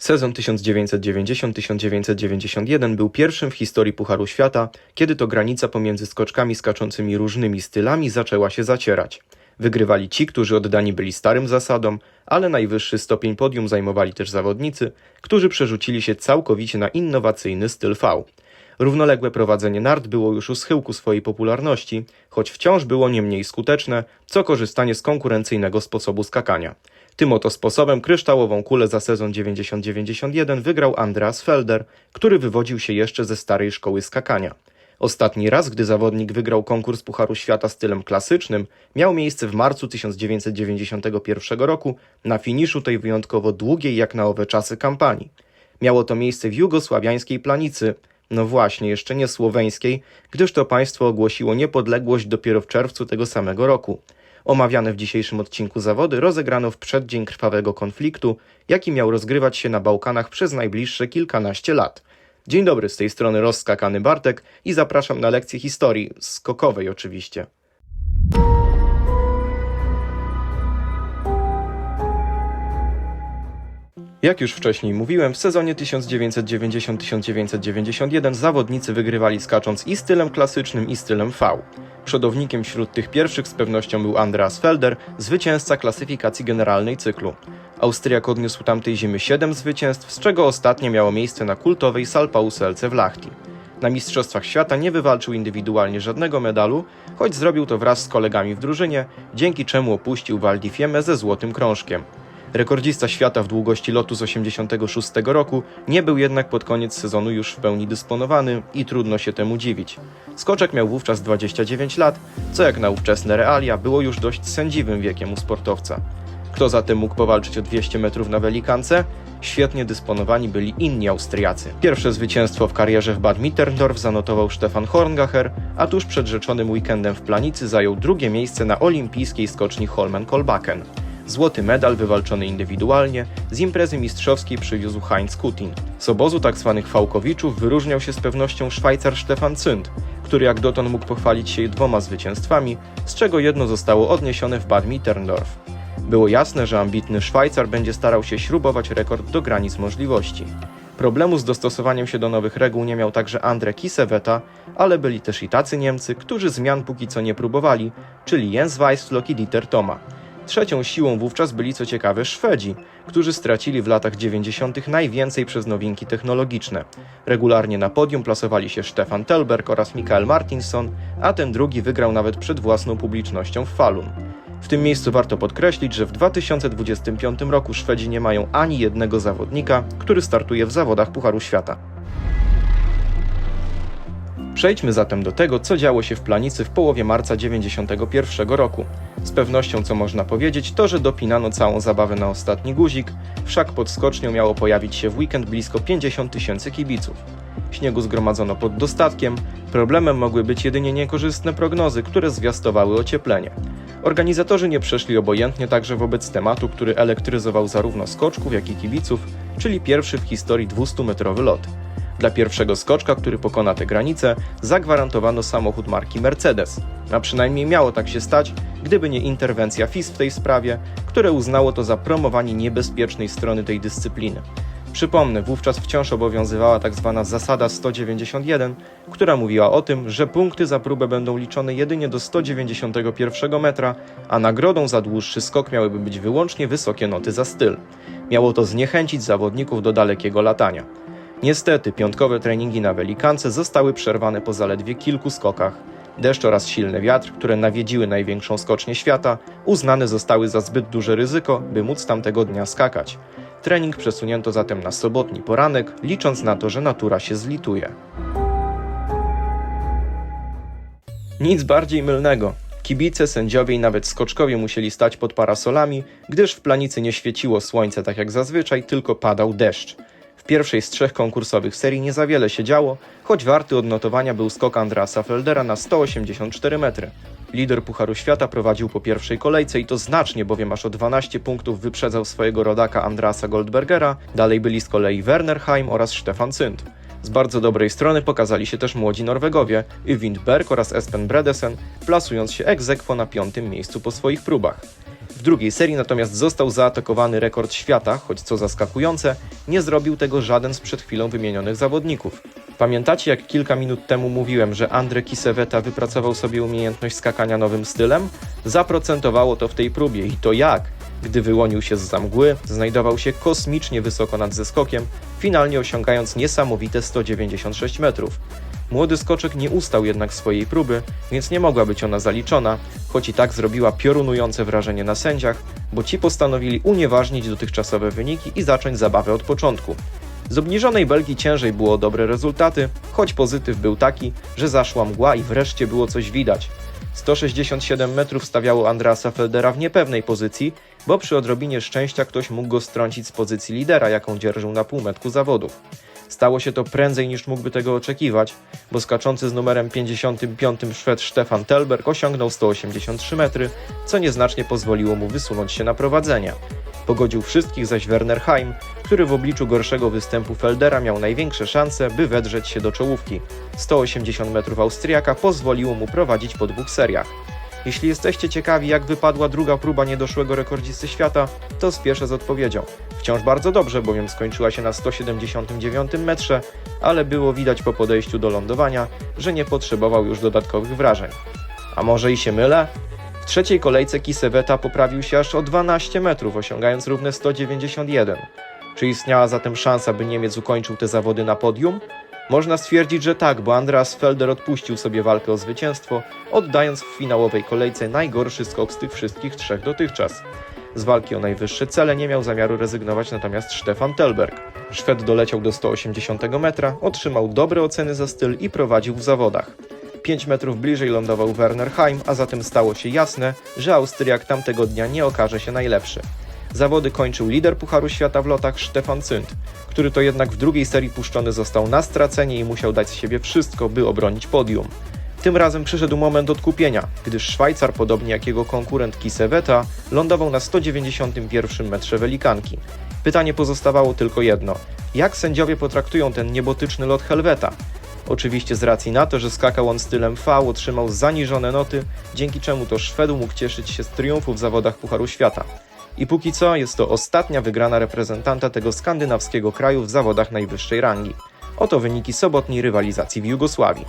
Sezon 1990-1991 był pierwszym w historii Pucharu Świata, kiedy to granica pomiędzy skoczkami skaczącymi różnymi stylami zaczęła się zacierać. Wygrywali ci, którzy oddani byli starym zasadom, ale najwyższy stopień podium zajmowali też zawodnicy, którzy przerzucili się całkowicie na innowacyjny styl V. Równoległe prowadzenie nart było już u schyłku swojej popularności, choć wciąż było nie mniej skuteczne, co korzystanie z konkurencyjnego sposobu skakania. Tym oto sposobem kryształową kulę za sezon 90-91 wygrał Andreas Felder, który wywodził się jeszcze ze starej szkoły skakania. Ostatni raz, gdy zawodnik wygrał konkurs Pucharu Świata stylem klasycznym, miał miejsce w marcu 1991 roku na finiszu tej wyjątkowo długiej jak na owe czasy kampanii. Miało to miejsce w jugosławiańskiej planicy, no właśnie, jeszcze nie słoweńskiej, gdyż to państwo ogłosiło niepodległość dopiero w czerwcu tego samego roku. Omawiane w dzisiejszym odcinku zawody rozegrano w przeddzień krwawego konfliktu, jaki miał rozgrywać się na Bałkanach przez najbliższe kilkanaście lat. Dzień dobry, z tej strony rozskakany Bartek i zapraszam na lekcję historii, skokowej oczywiście. Jak już wcześniej mówiłem, w sezonie 1990-1991 zawodnicy wygrywali skacząc i stylem klasycznym, i stylem V. Przodownikiem wśród tych pierwszych z pewnością był Andreas Felder, zwycięzca klasyfikacji generalnej cyklu. Austriak odniósł tamtej zimy 7 zwycięstw, z czego ostatnie miało miejsce na kultowej Salpauselce w Lahti. Na Mistrzostwach Świata nie wywalczył indywidualnie żadnego medalu, choć zrobił to wraz z kolegami w drużynie, dzięki czemu opuścił Val di Fiemme ze złotym krążkiem. Rekordzista świata w długości lotu z 86 roku nie był jednak pod koniec sezonu już w pełni dysponowany i trudno się temu dziwić. Skoczek miał wówczas 29 lat, co jak na ówczesne realia było już dość sędziwym wiekiem u sportowca. Kto zatem mógł powalczyć o 200 metrów na Welikance? Świetnie dysponowani byli inni Austriacy. Pierwsze zwycięstwo w karierze w Bad Mitterndorf zanotował Stefan Horngacher, a tuż przed rzeczonym weekendem w Planicy zajął drugie miejsce na olimpijskiej skoczni Holmenkolbaken. Złoty medal wywalczony indywidualnie z imprezy mistrzowskiej przywiózł Heinz Kutin. Z obozu tzw. Fałkowiczów wyróżniał się z pewnością Szwajcar Stefan Zünd, który jak dotąd mógł pochwalić się dwoma zwycięstwami, z czego jedno zostało odniesione w Bad Mitterndorf. Było jasne, że ambitny Szwajcar będzie starał się śrubować rekord do granic możliwości. Problemu z dostosowaniem się do nowych reguł nie miał także Andre Kiseweta, ale byli też i tacy Niemcy, którzy zmian póki co nie próbowali, czyli Jens Weissflok i Dieter Thoma. Trzecią siłą wówczas byli co ciekawe Szwedzi, którzy stracili w latach 90. najwięcej przez nowinki technologiczne. Regularnie na podium plasowali się Stefan Telberg oraz Mikael Martinsson, a ten drugi wygrał nawet przed własną publicznością w Falun. W tym miejscu warto podkreślić, że w 2025 roku Szwedzi nie mają ani jednego zawodnika, który startuje w zawodach Pucharu Świata. Przejdźmy zatem do tego, co działo się w Planicy w połowie marca 1991 roku. Z pewnością co można powiedzieć, to że dopinano całą zabawę na ostatni guzik, wszak pod skocznią miało pojawić się w weekend blisko 50 tysięcy kibiców. Śniegu zgromadzono pod dostatkiem, problemem mogły być jedynie niekorzystne prognozy, które zwiastowały ocieplenie. Organizatorzy nie przeszli obojętnie także wobec tematu, który elektryzował zarówno skoczków, jak i kibiców, czyli pierwszy w historii 200-metrowy lot. Dla pierwszego skoczka, który pokona tę granicę, zagwarantowano samochód marki Mercedes. A przynajmniej miało tak się stać, gdyby nie interwencja FIS w tej sprawie, które uznało to za promowanie niebezpiecznej strony tej dyscypliny. Przypomnę, wówczas wciąż obowiązywała tzw. Tak zasada 191, która mówiła o tym, że punkty za próbę będą liczone jedynie do 191 metra, a nagrodą za dłuższy skok miałyby być wyłącznie wysokie noty za styl. Miało to zniechęcić zawodników do dalekiego latania. Niestety, piątkowe treningi na Welikance zostały przerwane po zaledwie kilku skokach. Deszcz oraz silny wiatr, które nawiedziły największą skocznię świata, uznane zostały za zbyt duże ryzyko, by móc tamtego dnia skakać. Trening przesunięto zatem na sobotni poranek, licząc na to, że natura się zlituje. Nic bardziej mylnego. Kibice, sędziowie i nawet skoczkowie musieli stać pod parasolami, gdyż w planicy nie świeciło słońce tak jak zazwyczaj, tylko padał deszcz. Pierwszej z trzech konkursowych serii nie za wiele się działo, choć warty odnotowania był skok Andrasa Feldera na 184 metry. Lider Pucharu Świata prowadził po pierwszej kolejce i to znacznie, bowiem aż o 12 punktów wyprzedzał swojego rodaka Andrasa Goldbergera, dalej byli z kolei Werner Heim oraz Stefan Zünd. Z bardzo dobrej strony pokazali się też młodzi Norwegowie, Yvind Berg oraz Espen Bredesen, plasując się aequo na piątym miejscu po swoich próbach. W drugiej serii natomiast został zaatakowany rekord świata, choć co zaskakujące, nie zrobił tego żaden z przed chwilą wymienionych zawodników. Pamiętacie, jak kilka minut temu mówiłem, że Andre Kiseweta wypracował sobie umiejętność skakania nowym stylem? Zaprocentowało to w tej próbie i to jak? Gdy wyłonił się z zamgły, znajdował się kosmicznie wysoko nad zeskokiem, finalnie osiągając niesamowite 196 metrów. Młody skoczek nie ustał jednak swojej próby, więc nie mogła być ona zaliczona, choć i tak zrobiła piorunujące wrażenie na sędziach, bo ci postanowili unieważnić dotychczasowe wyniki i zacząć zabawę od początku. Z obniżonej belki ciężej było dobre rezultaty, choć pozytyw był taki, że zaszła mgła i wreszcie było coś widać. 167 metrów stawiało Andrasa Feldera w niepewnej pozycji, bo przy odrobinie szczęścia ktoś mógł go strącić z pozycji lidera, jaką dzierżył na półmetku zawodów. Stało się to prędzej niż mógłby tego oczekiwać, bo skaczący z numerem 55 Szwed Stefan Telberg osiągnął 183 metry, co nieznacznie pozwoliło mu wysunąć się na prowadzenie. Pogodził wszystkich zaś Werner Heim, który w obliczu gorszego występu Feldera miał największe szanse, by wedrzeć się do czołówki. 180 metrów Austriaka pozwoliło mu prowadzić po dwóch seriach. Jeśli jesteście ciekawi, jak wypadła druga próba niedoszłego rekordzisty świata, to spieszę z odpowiedzią. Wciąż bardzo dobrze, bowiem skończyła się na 179 metrze, ale było widać po podejściu do lądowania, że nie potrzebował już dodatkowych wrażeń. A może i się mylę? W trzeciej kolejce Kiseweta poprawił się aż o 12 metrów, osiągając równe 191. Czy istniała zatem szansa, by Niemiec ukończył te zawody na podium? Można stwierdzić, że tak, bo Andreas Felder odpuścił sobie walkę o zwycięstwo, oddając w finałowej kolejce najgorszy skok z tych wszystkich trzech dotychczas. Z walki o najwyższe cele nie miał zamiaru rezygnować natomiast Stefan Telberg. Szwed doleciał do 180 metra, otrzymał dobre oceny za styl i prowadził w zawodach. 5 metrów bliżej lądował Werner Heim, a zatem stało się jasne, że Austriak tamtego dnia nie okaże się najlepszy. Zawody kończył lider Pucharu Świata w lotach Stefan Cynt, który to jednak w drugiej serii puszczony został na stracenie i musiał dać z siebie wszystko, by obronić podium. Tym razem przyszedł moment odkupienia, gdyż Szwajcar, podobnie jak jego konkurent Kiseweta, lądował na 191 metrze welikanki. Pytanie pozostawało tylko jedno. Jak sędziowie potraktują ten niebotyczny lot Helweta? Oczywiście z racji na to, że skakał on stylem V, otrzymał zaniżone noty, dzięki czemu to Szwedu mógł cieszyć się z triumfu w zawodach Pucharu Świata. I póki co jest to ostatnia wygrana reprezentanta tego skandynawskiego kraju w zawodach najwyższej rangi. Oto wyniki sobotniej rywalizacji w Jugosławii.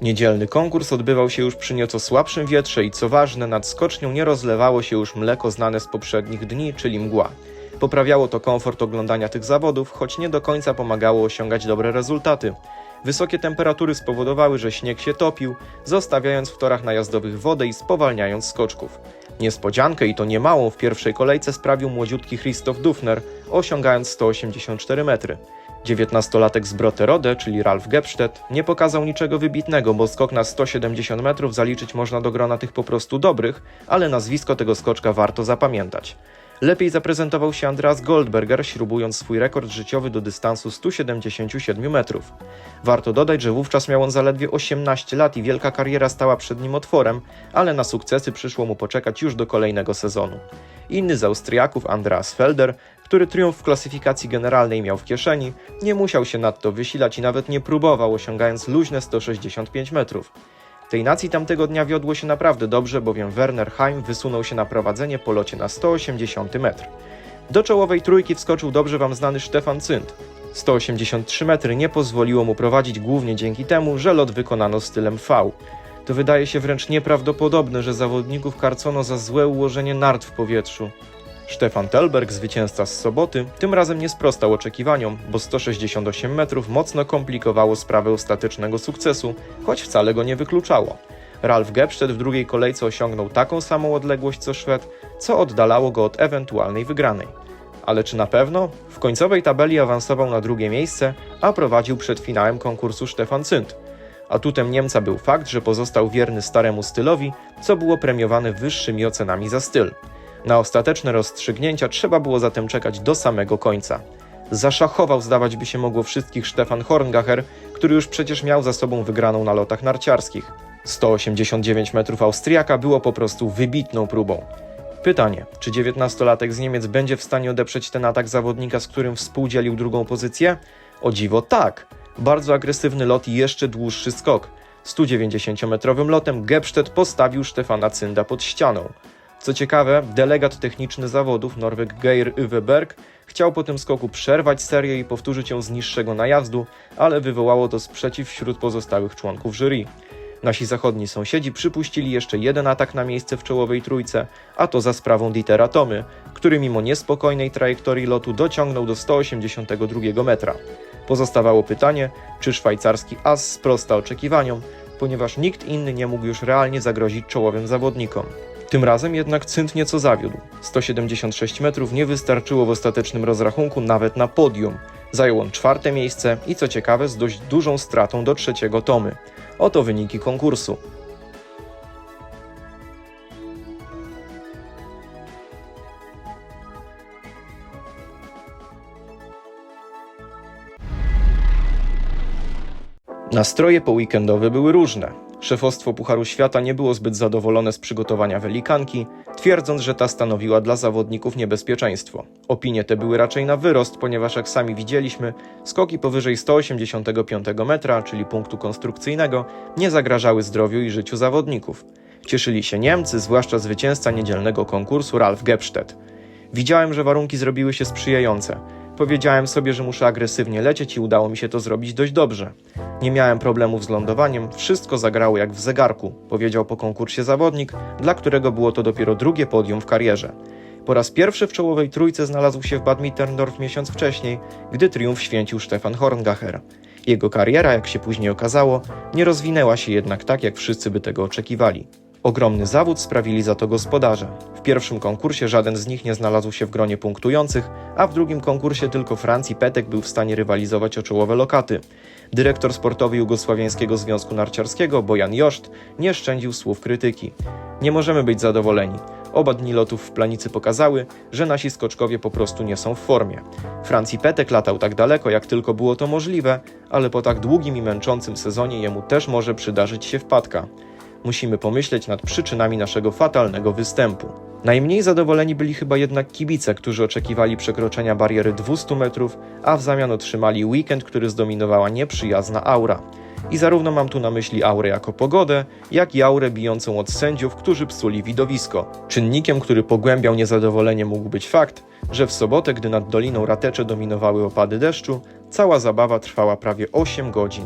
Niedzielny konkurs odbywał się już przy nieco słabszym wietrze i co ważne, nad skocznią nie rozlewało się już mleko znane z poprzednich dni, czyli mgła. Poprawiało to komfort oglądania tych zawodów, choć nie do końca pomagało osiągać dobre rezultaty. Wysokie temperatury spowodowały, że śnieg się topił, zostawiając w torach najazdowych wodę i spowalniając skoczków. Niespodziankę i to niemałą w pierwszej kolejce sprawił młodziutki Christoph Dufner, osiągając 184 metry. Dziewiętnastolatek z Brotterode, czyli Ralf Gebstedt, nie pokazał niczego wybitnego, bo skok na 170 metrów zaliczyć można do grona tych po prostu dobrych, ale nazwisko tego skoczka warto zapamiętać. Lepiej zaprezentował się Andreas Goldberger, śrubując swój rekord życiowy do dystansu 177 metrów. Warto dodać, że wówczas miał on zaledwie 18 lat i wielka kariera stała przed nim otworem, ale na sukcesy przyszło mu poczekać już do kolejnego sezonu. Inny z Austriaków, Andreas Felder, który triumf w klasyfikacji generalnej miał w kieszeni, nie musiał się nadto wysilać i nawet nie próbował, osiągając luźne 165 metrów. Tej nacji tamtego dnia wiodło się naprawdę dobrze, bowiem Werner Heim wysunął się na prowadzenie po locie na 180 metr. Do czołowej trójki wskoczył dobrze wam znany Stefan Cynt. 183 metry nie pozwoliło mu prowadzić głównie dzięki temu, że lot wykonano stylem V. To wydaje się wręcz nieprawdopodobne, że zawodników karcono za złe ułożenie nart w powietrzu. Stefan Telberg, zwycięzca z soboty, tym razem nie sprostał oczekiwaniom, bo 168 metrów mocno komplikowało sprawę ostatecznego sukcesu, choć wcale go nie wykluczało. Ralf Gebstedt w drugiej kolejce osiągnął taką samą odległość co Szwed, co oddalało go od ewentualnej wygranej. Ale czy na pewno? W końcowej tabeli awansował na drugie miejsce, a prowadził przed finałem konkursu Stefan Cynt. Atutem Niemca był fakt, że pozostał wierny staremu stylowi, co było premiowane wyższymi ocenami za styl. Na ostateczne rozstrzygnięcia trzeba było zatem czekać do samego końca. Zaszachował, zdawać by się mogło, wszystkich Stefan Horngacher, który już przecież miał za sobą wygraną na lotach narciarskich. 189 metrów Austriaka było po prostu wybitną próbą. Pytanie, czy 19-latek z Niemiec będzie w stanie odeprzeć ten atak zawodnika, z którym współdzielił drugą pozycję? O dziwo tak! Bardzo agresywny lot i jeszcze dłuższy skok. 190-metrowym lotem Gebstedt postawił Stefana Cynda pod ścianą. Co ciekawe, delegat techniczny zawodów Norweg Geir Yveberg chciał po tym skoku przerwać serię i powtórzyć ją z niższego najazdu, ale wywołało to sprzeciw wśród pozostałych członków jury. Nasi zachodni sąsiedzi przypuścili jeszcze jeden atak na miejsce w czołowej trójce, a to za sprawą Tomy, który mimo niespokojnej trajektorii lotu dociągnął do 182 metra. Pozostawało pytanie, czy szwajcarski as sprosta oczekiwaniom, ponieważ nikt inny nie mógł już realnie zagrozić czołowym zawodnikom. Tym razem jednak Cynt nieco zawiódł. 176 metrów nie wystarczyło w ostatecznym rozrachunku nawet na podium. Zajął on czwarte miejsce i co ciekawe z dość dużą stratą do trzeciego Tomy. Oto wyniki konkursu. Nastroje poweekendowe były różne. Szefostwo Pucharu Świata nie było zbyt zadowolone z przygotowania welikanki, twierdząc, że ta stanowiła dla zawodników niebezpieczeństwo. Opinie te były raczej na wyrost, ponieważ jak sami widzieliśmy, skoki powyżej 185 metra, czyli punktu konstrukcyjnego, nie zagrażały zdrowiu i życiu zawodników. Cieszyli się Niemcy, zwłaszcza zwycięzca niedzielnego konkursu Ralf Gebstedt. Widziałem, że warunki zrobiły się sprzyjające. Powiedziałem sobie, że muszę agresywnie lecieć i udało mi się to zrobić dość dobrze. Nie miałem problemów z lądowaniem, wszystko zagrało jak w zegarku, powiedział po konkursie zawodnik, dla którego było to dopiero drugie podium w karierze. Po raz pierwszy w czołowej trójce znalazł się w Bad Mitterndorf miesiąc wcześniej, gdy triumf święcił Stefan Horngacher. Jego kariera, jak się później okazało, nie rozwinęła się jednak tak, jak wszyscy by tego oczekiwali. Ogromny zawód sprawili za to gospodarze. W pierwszym konkursie żaden z nich nie znalazł się w gronie punktujących, a w drugim konkursie tylko Francji Petek był w stanie rywalizować o czołowe lokaty. Dyrektor sportowy Jugosławiańskiego Związku Narciarskiego, Bojan Joszt, nie szczędził słów krytyki. Nie możemy być zadowoleni. Oba dni lotów w planicy pokazały, że nasi skoczkowie po prostu nie są w formie. Francji Petek latał tak daleko, jak tylko było to możliwe, ale po tak długim i męczącym sezonie jemu też może przydarzyć się wpadka musimy pomyśleć nad przyczynami naszego fatalnego występu. Najmniej zadowoleni byli chyba jednak kibice, którzy oczekiwali przekroczenia bariery 200 metrów, a w zamian otrzymali weekend, który zdominowała nieprzyjazna aura. I zarówno mam tu na myśli aurę jako pogodę, jak i aurę bijącą od sędziów, którzy psuli widowisko. Czynnikiem, który pogłębiał niezadowolenie mógł być fakt, że w sobotę, gdy nad Doliną Ratecze dominowały opady deszczu, cała zabawa trwała prawie 8 godzin.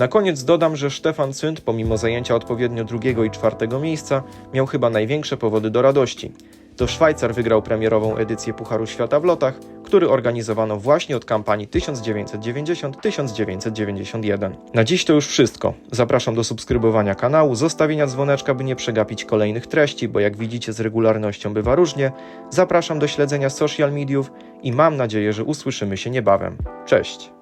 Na koniec dodam, że Stefan Cynt, pomimo zajęcia odpowiednio drugiego i czwartego miejsca, miał chyba największe powody do radości. To Szwajcar wygrał premierową edycję Pucharu Świata w lotach, który organizowano właśnie od kampanii 1990-1991. Na dziś to już wszystko. Zapraszam do subskrybowania kanału, zostawienia dzwoneczka, by nie przegapić kolejnych treści, bo jak widzicie z regularnością bywa różnie. Zapraszam do śledzenia social mediów i mam nadzieję, że usłyszymy się niebawem. Cześć!